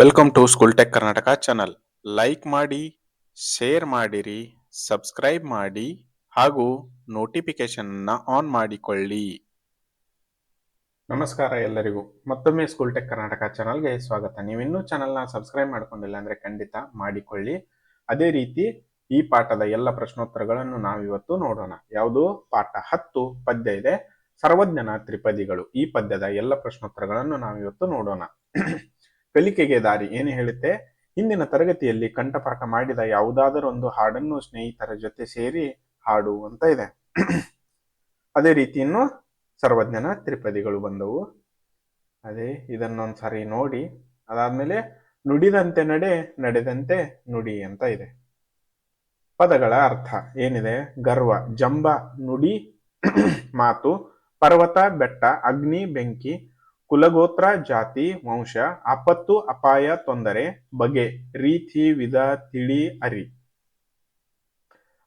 Welcome to school tech Karnataka channel like ಮಾಡಿ share ಮಾಡಿರಿ subscribe ಮಾಡಿ, ಹಾಗೂ ನೋಟಿಫಿಕೇಶನ್ ಆನ್ ಮಾಡಿಕೊಳ್ಳಿ. ನಮಸ್ಕಾರ ಎಲ್ಲರಿಗೂ. ಮತ್ತೊಮ್ಮೆ ಸ್ಕೂಲ್ ಟೆಕ್ ಕರ್ನಾಟಕ ಚಾನಲ್ಗೆ ಸ್ವಾಗತ. ನೀವಿನ್ನೂ ಚಾನಲ್ನ ಸಬ್ಸ್ಕ್ರೈಬ್ ಮಾಡ್ಕೊಂಡಿಲ್ಲ ಅಂದ್ರೆ ಖಂಡಿತ ಮಾಡಿಕೊಳ್ಳಿ. ಅದೇ ರೀತಿ ಈ ಪಾಠದ ಎಲ್ಲ ಪ್ರಶ್ನೋತ್ತರಗಳನ್ನು ನಾವಿವತ್ತು ನೋಡೋಣ. ಯಾವುದು? ಪಾಠ ಹತ್ತು, ಪದ್ಯ ಇದೆ. ಸರ್ವಜ್ಞನ ತ್ರಿಪದಿಗಳು. ಈ ಪದ್ಯದ ಎಲ್ಲ ಪ್ರಶ್ನೋತ್ತರಗಳನ್ನು ನಾವಿವತ್ತು ನೋಡೋಣ. ಕಲಿಕೆಗೆ ದಾರಿ ಏನು ಹೇಳುತ್ತೆ, ಹಿಂದಿನ ತರಗತಿಯಲ್ಲಿ ಕಂಠಪಾಠ ಮಾಡಿದ ಯಾವುದಾದರೊಂದು ಹಾಡನ್ನು ಸ್ನೇಹಿತರ ಜೊತೆ ಸೇರಿ ಹಾಡು ಅಂತ ಇದೆ. ಅದೇ ರೀತಿಯನ್ನು ಸರ್ವಜ್ಞನ ತ್ರಿಪದಿಗಳು ಬಂದವು. ಅದೇ ಇದನ್ನೊಂದ್ಸಾರಿ ನೋಡಿ, ಅದಾದ್ಮೇಲೆ ನುಡಿದಂತೆ ನಡೆ, ನಡೆದಂತೆ ನುಡಿ ಅಂತ ಇದೆ. ಪದಗಳ ಅರ್ಥ ಏನಿದೆ? ಗರ್ವ, ಜಂಬ, ನುಡಿ, ಮಾತು, ಪರ್ವತ, ಬೆಟ್ಟ, ಅಗ್ನಿ, ಬೆಂಕಿ ಕುಲಗೋತ್ರ, ಜಾತಿ, ವಂಶ, ಆಪತ್ತು, ಅಪಾಯ, ತೊಂದರೆ, ಬಗೆ, ರೀತಿ, ವಿಧ, ತಿಳಿ, ಅರಿ.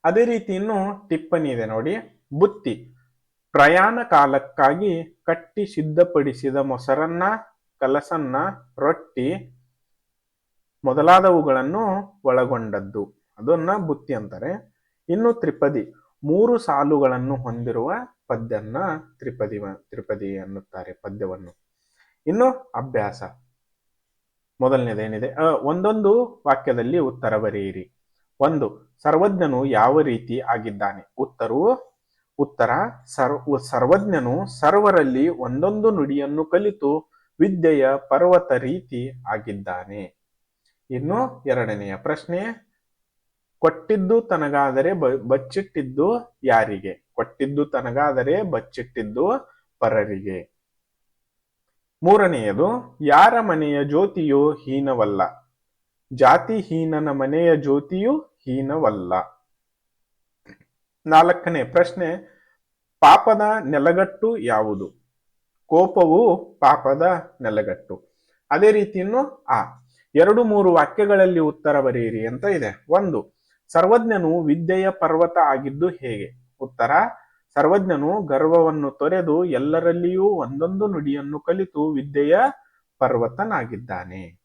ಅದೇ ರೀತಿ ಇನ್ನು ಟಿಪ್ಪಣಿ ಇದೆ ನೋಡಿ. ಬುತ್ತಿ. ಪ್ರಯಾಣ ಕಾಲಕ್ಕಾಗಿ ಕಟ್ಟಿ ಸಿದ್ಧಪಡಿಸಿದ ಮೊಸರನ್ನ, ಕಲಸನ್ನ, ರೊಟ್ಟಿ ಮೊದಲಾದವುಗಳನ್ನು ಒಳಗೊಂಡದ್ದು. ಅದನ್ನ ಬುತ್ತಿ ಅಂತಾರೆ. ಇನ್ನು ತ್ರಿಪದಿ. ಮೂರು ಸಾಲುಗಳನ್ನು ಹೊಂದಿರುವ ಪದ್ಯನ್ನ ತ್ರಿಪದಿ ತ್ರಿಪದಿ ಅನ್ನುತ್ತಾರೆ, ಪದ್ಯವನ್ನು. ಇನ್ನು ಅಭ್ಯಾಸ. ಮೊದಲನೇದೇನಿದೆ? ಒಂದೊಂದು ವಾಕ್ಯದಲ್ಲಿ ಉತ್ತರ ಬರೆಯಿರಿ. ಒಂದು, ಸರ್ವಜ್ಞನು ಯಾವ ರೀತಿ ಆಗಿದ್ದಾನೆ? ಉತ್ತರವು ಉತ್ತರ ಸರ್ವ ಸರ್ವಜ್ಞನು ಸರ್ವರಲ್ಲಿ ಒಂದೊಂದು ನುಡಿಯನ್ನು ಕಲಿತು ವಿದ್ಯೆಯ ಪರ್ವತ ರೀತಿ ಆಗಿದ್ದಾನೆ. ಇನ್ನು ಎರಡನೆಯ ಪ್ರಶ್ನೆ, ಕೊಟ್ಟಿದ್ದು ತನಗಾದರೆ ಬಚ್ಚಿಟ್ಟಿದ್ದು ಯಾರಿಗೆ? ಕೊಟ್ಟಿದ್ದು ತನಗಾದರೆ ಬಚ್ಚಿಟ್ಟಿದ್ದು ಪರರಿಗೆ. ಮೂರನೆಯದು, ಯಾರ ಮನೆಯ ಜ್ಯೋತಿಯು ಹೀನವಲ್ಲ? ಜಾತಿಹೀನನ ಮನೆಯ ಜ್ಯೋತಿಯು ಹೀನವಲ್ಲ. ನಾಲ್ಕನೇ ಪ್ರಶ್ನೆ, ಪಾಪದ ನೆಲಗಟ್ಟು ಯಾವುದು? ಕೋಪವು ಪಾಪದ ನೆಲಗಟ್ಟು. ಅದೇ ರೀತಿಯನ್ನು ಆ, ಎರಡು ಮೂರು ವಾಕ್ಯಗಳಲ್ಲಿ ಉತ್ತರ ಬರೆಯಿರಿ ಅಂತ ಇದೆ. ಒಂದು, ಸರ್ವಜ್ಞನು ವಿದ್ಯೆಯ ಪರ್ವತ ಆಗಿದ್ದು ಹೇಗೆ? ಉತ್ತರ ಸರ್ವಜ್ಞನು ಗರ್ವವನ್ನು ತೊರೆದು ಎಲ್ಲರಲ್ಲಿಯೂ ಒಂದೊಂದು ನುಡಿಯನ್ನು ಕಲಿತು ವಿದ್ಯೆಯ ಪರ್ವತನಾಗಿದ್ದಾನೆ.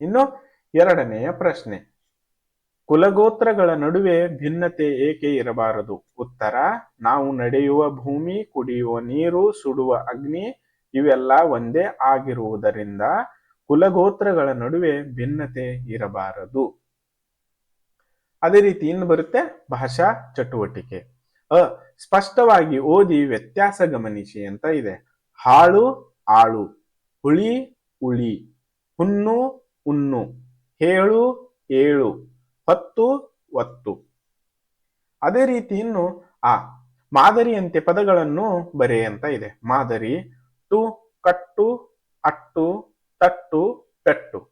ಇನ್ನು ಎರಡನೆಯ ಪ್ರಶ್ನೆ, ಕುಲಗೋತ್ರಗಳ ನಡುವೆ ಭಿನ್ನತೆ ಏಕೆ ಇರಬಾರದು? ಉತ್ತರ, ನಾವು ನಡೆಯುವ ಭೂಮಿ, ಕುಡಿಯುವ ನೀರು, ಸುಡುವ ಅಗ್ನಿ, ಇವೆಲ್ಲ ಒಂದೇ ಆಗಿರುವುದರಿಂದ ಕುಲಗೋತ್ರಗಳ ನಡುವೆ ಭಿನ್ನತೆ ಇರಬಾರದು. ಅದೇ ರೀತಿ ಇನ್ನು ಬರುತ್ತೆ ಭಾಷಾ ಚಟುವಟಿಕೆ. ಅ ಸ್ಪಷ್ಟವಾಗಿ ಓದಿ ವ್ಯತ್ಯಾಸ ಗಮನಿಸಿ ಅಂತ ಇದೆ. ಹಾಳು, ಆಳು. ಹುಳಿ, ಉಳಿ. ಹುಣ್ಣು, ಉಣ್ಣು. ಹೇಳು, ಏಳು. ಹೊತ್ತು, ಒತ್ತು. ಅದೇ ರೀತಿ ಇನ್ನು ಆ ಮಾದರಿಯಂತೆ ಪದಗಳನ್ನು ಬರೆ ಅಂತ ಇದೆ. ಮಾದರಿ ಟು ಕಟ್ಟು, ಅಟ್ಟು, ತಟ್ಟು, ಪೆಟ್ಟು.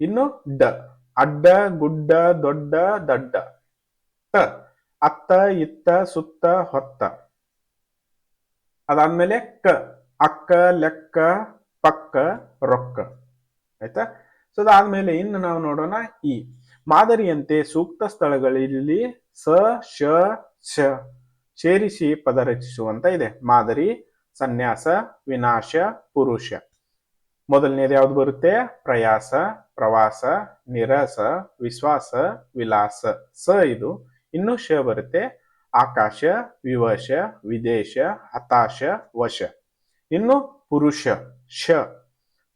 ಇನ್ನು ಡ. ಅಡ್ಡ, ಗುಡ್ಡ, ದೊಡ್ಡ, ದಡ್ಡ. ತ. ಅತ್ತ, ಇತ್ತ, ಸುತ್ತ, ಹೊತ್ತ. ಅದಾದ್ಮೇಲೆ ಕ, ಅಕ್ಕ, ಲೆಕ್ಕ, ಪಕ್ಕ, ರೊಕ್ಕ. ಆಯ್ತಾ? ಸೊ ಅದಾದ್ಮೇಲೆ ಇನ್ನು ನಾವು ನೋಡೋಣ ಇ ಮಾದರಿಯಂತೆ ಸೂಕ್ತ ಸ್ಥಳಗಳಲ್ಲಿ ಸ, ಶ ಶ ಸೇರಿಸಿ ಪದ ರಚಿಸುವಂತ ಇದೆ. ಮಾದರಿ, ಸನ್ಯಾಸ, ವಿನಾಶ, ಪುರುಷ. ಮೊದಲನೇದು ಯಾವ್ದು ಬರುತ್ತೆ? ಪ್ರಯಾಸ, ಪ್ರವಾಸ, ನಿರಸ, ವಿಶ್ವಾಸ, ವಿಲಾಸ. ಸ ಇದು ಇನ್ನು ಶ ಬರುತ್ತೆ. ಆಕಾಶ, ವಿವಶ, ವಿದೇಶ, ಹತಾಶ, ವಶ. ಇನ್ನು ಪುರುಷ ಶ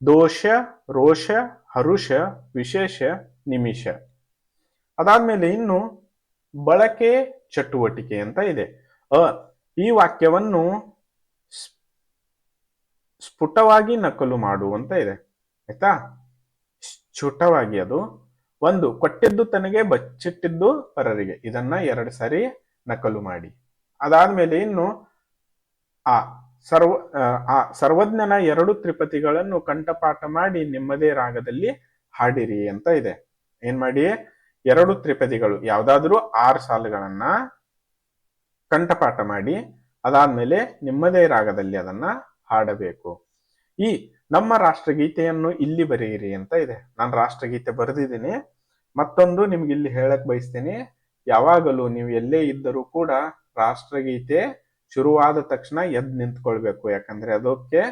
ದೋಷ, ರೋಷ, ಹರುಷ, ವಿಶೇಷ, ನಿಮಿಷ. ಅದಾದ್ಮೇಲೆ ಇನ್ನು ಬಳಕೆ ಚಟುವಟಿಕೆ ಅಂತ ಇದೆ. ಅ, ಈ ವಾಕ್ಯವನ್ನು ಸ್ಫುಟವಾಗಿ ನಕಲು ಮಾಡುವಂತ ಇದೆ. ಆಯ್ತಾ? ಸ್ಫುಟವಾಗಿ ಅದು. ಒಂದು, ಕೊಟ್ಟಿದ್ದು ತನಗೆ, ಬಚ್ಚಿಟ್ಟಿದ್ದು ಪರರಿಗೆ. ಇದನ್ನ ಎರಡು ಸಾರಿ ನಕಲು ಮಾಡಿ. ಅದಾದ್ಮೇಲೆ ಇನ್ನು ಆ ಸರ್ವ, ಆ ಸರ್ವಜ್ಞನ ಎರಡು ತ್ರಿಪತಿಗಳನ್ನು ಕಂಠಪಾಠ ಮಾಡಿ ನಿಮ್ಮದೇ ರಾಗದಲ್ಲಿ ಹಾಡಿರಿ ಅಂತ ಇದೆ. ಏನ್ ಮಾಡಿ? ಎರಡು ತ್ರಿಪದಿಗಳು, ಯಾವ್ದಾದ್ರೂ ಆರು ಸಾಲುಗಳನ್ನ ಕಂಠಪಾಠ ಮಾಡಿ, ಅದಾದ್ಮೇಲೆ ನಿಮ್ಮದೇ ರಾಗದಲ್ಲಿ ಅದನ್ನ ಹಾಡಬೇಕು. ಈ ನಮ್ಮ ರಾಷ್ಟ್ರಗೀತೆಯನ್ನು ಇಲ್ಲಿ ಬರೆಯಿರಿ ಅಂತ ಇದೆ. ನಾನು ರಾಷ್ಟ್ರಗೀತೆ ಬರೆದಿದ್ದೀನಿ. ಮತ್ತೊಂದು ನಿಮ್ಗೆ ಇಲ್ಲಿ ಹೇಳಕ್ ಬಯಸ್ತೀನಿ. ಯಾವಾಗಲೂ ನೀವು ಎಲ್ಲೇ ಇದ್ದರೂ ಕೂಡ ರಾಷ್ಟ್ರಗೀತೆ ಶುರುವಾದ ತಕ್ಷಣ ಎದ್ ನಿಂತ್ಕೊಳ್ಬೇಕು. ಯಾಕಂದ್ರೆ ಅದಕ್ಕೆ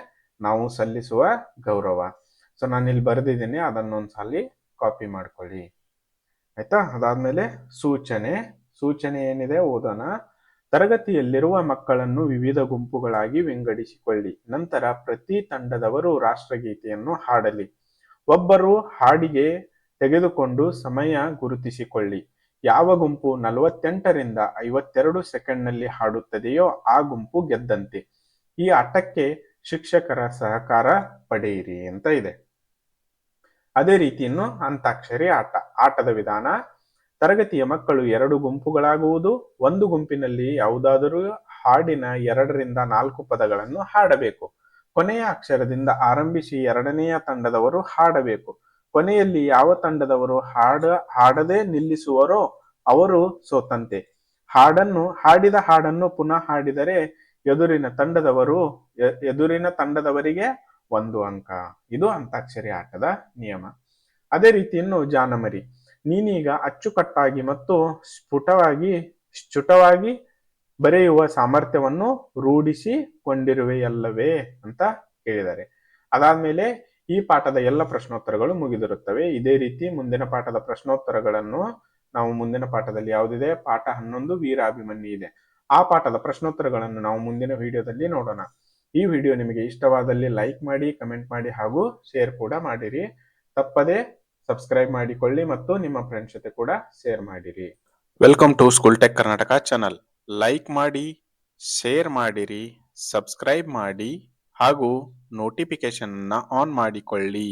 ನಾವು ಸಲ್ಲಿಸುವ ಗೌರವ. ಸೊ ನಾನು ಇಲ್ಲಿ ಬರೆದಿದ್ದೀನಿ ಅದನ್ನೊಂದ್ಸಲಿ ಕಾಪಿ ಮಾಡ್ಕೊಳ್ಳಿ. ಆಯ್ತಾ? ಅದಾದ್ಮೇಲೆ ಸೂಚನೆ. ಸೂಚನೆ ಏನಿದೆ? ಓದೋಣ. ತರಗತಿಯಲ್ಲಿರುವ ಮಕ್ಕಳನ್ನು ವಿವಿಧ ಗುಂಪುಗಳಾಗಿ ವಿಂಗಡಿಸಿಕೊಳ್ಳಿ. ನಂತರ ಪ್ರತಿ ತಂಡದವರು ರಾಷ್ಟ್ರಗೀತೆಯನ್ನು ಹಾಡಲಿ. ಒಬ್ಬರು ಹಾಡಿಗೆ ತೆಗೆದುಕೊಂಡು ಸಮಯ ಗುರುತಿಸಿಕೊಳ್ಳಿ. ಯಾವ ಗುಂಪು ನಲವತ್ತೆಂಟರಿಂದ ಐವತ್ತೆರಡು ಸೆಕೆಂಡ್ನಲ್ಲಿ ಹಾಡುತ್ತದೆಯೋ ಆ ಗುಂಪು ಗೆದ್ದಂತೆ. ಈ ಆಟಕ್ಕೆ ಶಿಕ್ಷಕರ ಸಹಕಾರ ಪಡೆಯಿರಿ ಅಂತ ಇದೆ. ಅದೇ ರೀತಿಯನ್ನು ಅಂತಾಕ್ಷರಿ ಆಟ. ಆಟದ ವಿಧಾನ ತರಗತಿಯ ಮಕ್ಕಳು ಎರಡು ಗುಂಪುಗಳಾಗುವುದು, ಒಂದು ಗುಂಪಿನಲ್ಲಿ ಯಾವುದಾದರೂ ಹಾಡಿನ ಎರಡರಿಂದ ನಾಲ್ಕು ಪದಗಳನ್ನು ಹಾಡಬೇಕು. ಕೊನೆಯ ಅಕ್ಷರದಿಂದ ಆರಂಭಿಸಿ ಎರಡನೆಯ ತಂಡದವರು ಹಾಡಬೇಕು. ಕೊನೆಯಲ್ಲಿ ಯಾವ ತಂಡದವರು ಹಾಡ, ಹಾಡದೆ ನಿಲ್ಲಿಸುವರೋ ಅವರು ಸೋತಂತೆ. ಹಾಡನ್ನು, ಹಾಡಿದ ಹಾಡನ್ನು ಪುನಃ ಹಾಡಿದರೆ ಎದುರಿನ ತಂಡದವರು ಎದುರಿನ ತಂಡದವರಿಗೆ ಒಂದು ಅಂಕ. ಇದು ಅಂತಾಕ್ಷರಿ ಆಟದ ನಿಯಮ. ಅದೇ ರೀತಿ ಇನ್ನು ಜಾನಮರಿ. ನೀನೀಗ ಅಚ್ಚುಕಟ್ಟಾಗಿ ಮತ್ತು ಸ್ಫುಟವಾಗಿ ಸ್ಫುಟವಾಗಿ ಬರೆಯುವ ಸಾಮರ್ಥ್ಯವನ್ನು ರೂಢಿಸಿಕೊಂಡಿರುವೆಯಲ್ಲವೇ ಅಂತ ಕೇಳಿದ್ದಾರೆ. ಅದಾದ್ಮೇಲೆ ಈ ಪಾಠದ ಎಲ್ಲ ಪ್ರಶ್ನೋತ್ತರಗಳು ಮುಗಿದಿರುತ್ತವೆ. ಇದೇ ರೀತಿ ಮುಂದಿನ ಪಾಠದ ಪ್ರಶ್ನೋತ್ತರಗಳನ್ನು ನಾವು ಮುಂದಿನ ಪಾಠದಲ್ಲಿ ಯಾವುದಿದೆ? ಪಾಠ ಹನ್ನೊಂದು, ವೀರಾಭಿಮನ್ಯು ಇದೆ. ಆ ಪಾಠದ ಪ್ರಶ್ನೋತ್ತರಗಳನ್ನು ನಾವು ಮುಂದಿನ ವಿಡಿಯೋದಲ್ಲಿ ನೋಡೋಣ. ಈ ವಿಡಿಯೋ ನಿಮಗೆ ಇಷ್ಟವಾದಲ್ಲಿ ಲೈಕ್ ಮಾಡಿ, ಕಮೆಂಟ್ ಮಾಡಿ ಹಾಗೂ ಶೇರ್ ಕೂಡ ಮಾಡಿರಿ. ತಪ್ಪದೆ ಸಬ್ಸ್ಕ್ರೈಬ್ ಮಾಡಿಕೊಳ್ಳಿ ಮತ್ತು ನಿಮ್ಮ ಫ್ರೆಂಡ್ಸ್ ಜೊತೆ ಕೂಡ ಶೇರ್ ಮಾಡಿರಿ. Welcome to school tech Karnataka channel like ಮಾಡಿ ಶೇರ್ ಮಾಡಿರಿ ಸಬ್ಸ್ಕ್ರೈಬ್ ಮಾಡಿ ಹಾಗೂ ನೋಟಿಫಿಕೇಶನ್ ಆನ್ ಮಾಡಿಕೊಳ್ಳಿ.